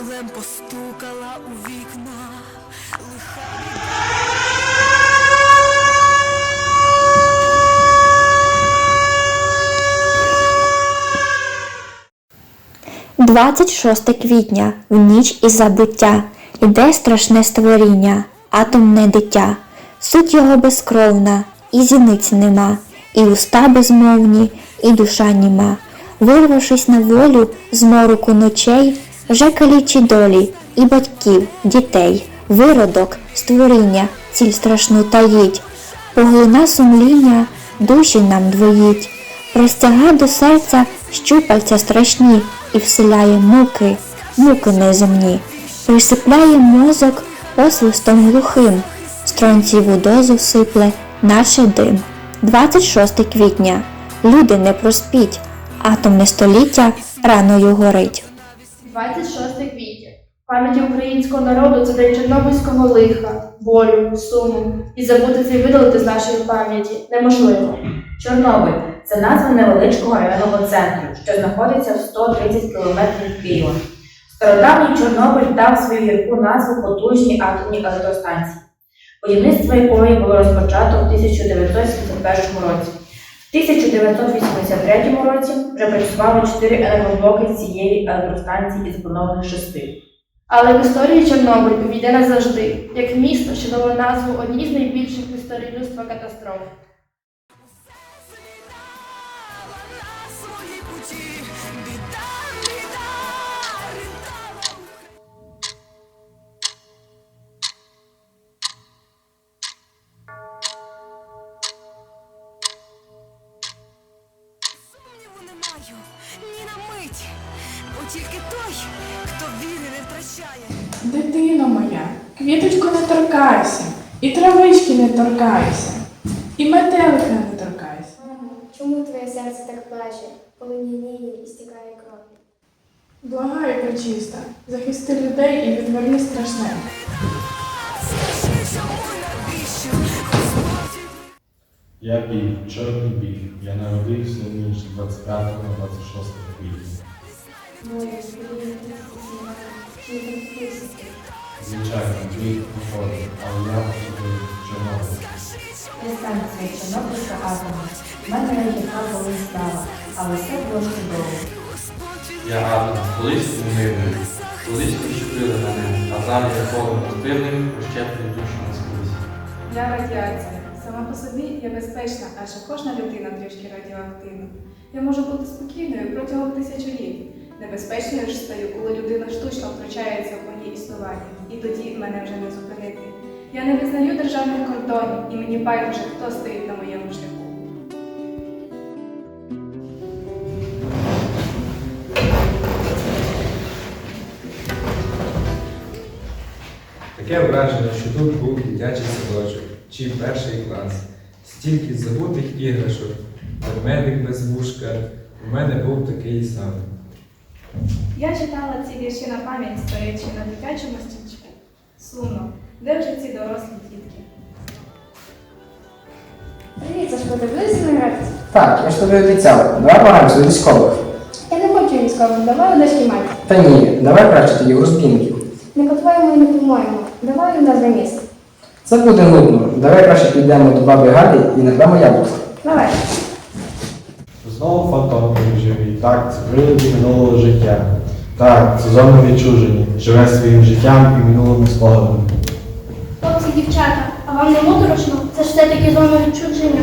болем постукала у вікна. Лиха 26 квітня, в ніч із забуття, іде страшне створіння, атомне дитя. Суть його безкровна, і зіниць нема, і уста безмовні, і душа німа. Вирвавшись на волю з мороку ночей, вже калічі долі і батьків, дітей, виродок, створіння, ціль страшну таїть, поглина сумління, душі нам двоїть, простяга до серця щупальця страшні і вселяє муки, муки неземні, присипляє мозок освистом глухим, стронціву дозу всипле, наче дим. 26 квітня. Люди не проспіть, атомне століття раною горить. 26 квітня. Пам'яті українського народу це день чорнобильського лиха, болю, суму. І забути це і видалити з нашої пам'яті неможливо. Чорнобиль це назва невеличкого районного центру, що знаходиться в 130 кілометрів від Києва. Стародавній Чорнобиль дав свою гірку назву потужній атомній електростанції, будівництво якої було розпочато в 1971 році. В 1983 році вже працювали чотири енергоблоки з цієї електростанції із поновлених шести. Але в історії Чорнобиль увійде назавжди, як місто, що дало назву одній з найбільших в історії людства катастроф. на своїй путі, біда, біда, тільки той, хто віри не втрачає. Дитино моя, квіточку не торкайся, і травички не торкайся, і метелика не торкайся. Мамо, чому твоє серце так плаче, коли ніє і стікає кров? Благаю, пречиста, захисти людей і відверни страшне. Я біль, чорний біль. Я народився в ніч 25 на 26 квітня. Звичайно, біль походить, але я особливо Чорнобиль. Я станція Чорнобильська атома. В мене яка колись стала, але все було чудово. Я атом, колись умивний, колись пощепили на ним, а зараз я повним пустирним прищеплюю душу наскрізь. Я радіація. Сама по собі я безпечна, адже кожна людина трішки радіоактивна. Я можу бути спокійною протягом тисячоліть. Небезпечною ж стаю, коли людина штучно втручається в моє існування, і тоді мене вже не зупинити. Я не визнаю державних кордонів, і мені байдуже, хто стоїть на моєму шляху. Таке враження, що тут був дитячий садочок чи перший клас. Стільки забутих іграшок, ведмедик без вушка. У мене був такий самий. Я читала ці вірші на пам'ять, стоячи на дитячому стільчику. Сумно, де вже ці дорослі дітки? Привіт, Сашко, ти будеш зі мною гратися? Так, я ж тобі обіцяв. Давай пограємося до військових. Я не хочу військовим, давай у нас кімнаті. Та ні, давай краще тоді в розбійників. Не по-твоєму і не по-моєму. Давай у нас на місце. Це буде нудно. Давай краще підемо до баби Галі і нарвемо яблука. Давай. Знову. Так, це приладі минулого життя. Так, це зона відчуження. Живе своїм життям і минулими спогадами. Хлопці, дівчата, а вам не моторошно? Це ж все-таки зона відчудження.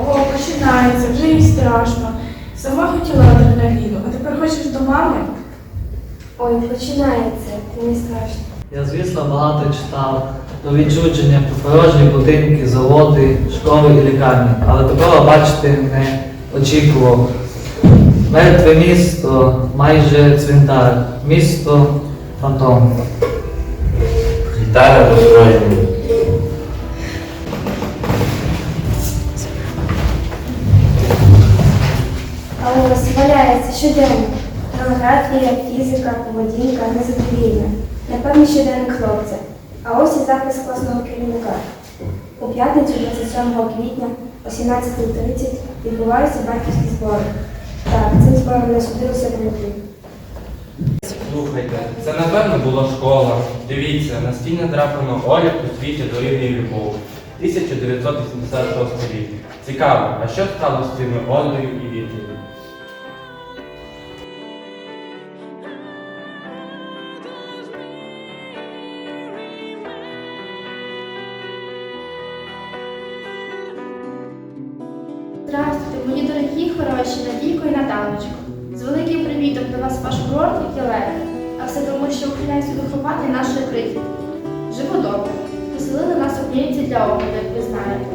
О, починається, вже і страшно. Сама хотіла адреналіну, а тепер хочеш до мами? Ой, починається, мені страшно. Я, звісно, багато читав про відчудження, про порожні будинки, заводи, школи і лікарні, але такого бачити не очікував. Мертве місто, майже цвинтар, місто фантом. Гітара розстроєна. Але у вас валяється щоденно. Географія, фізика, поведінка, незадовільна. Напевно, щоденник хлопця. А ось і запис класного керівника. У п'ятницю 27 квітня о 17.30 відбуваються батьківські збори. Так, цим збором не судилося пройти. Слухайте, це напевно була школа. Дивіться, настільне драпано Оля у світі дорівнює любов. 1986 рік. Цікаво, а що стало з цими Олею і Вітою? Здравствуйте, мої дорогі, хороші, Надійко і Наталочко. З великим до вас ваш і Єлена. А все тому, що ухиляюся до ховати нашої крихітки. Живу добре. Поселили нас у клініці для огляду, як ви знаєте.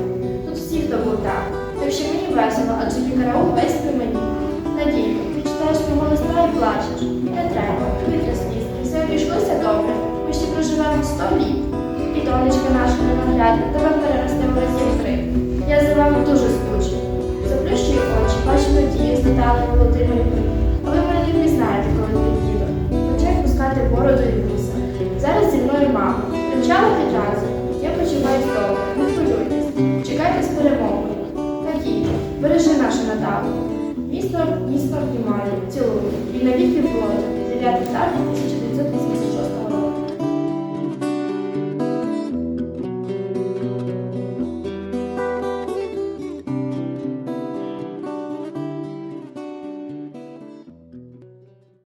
Тут всі, хто був там. Так що мені весело, адже мій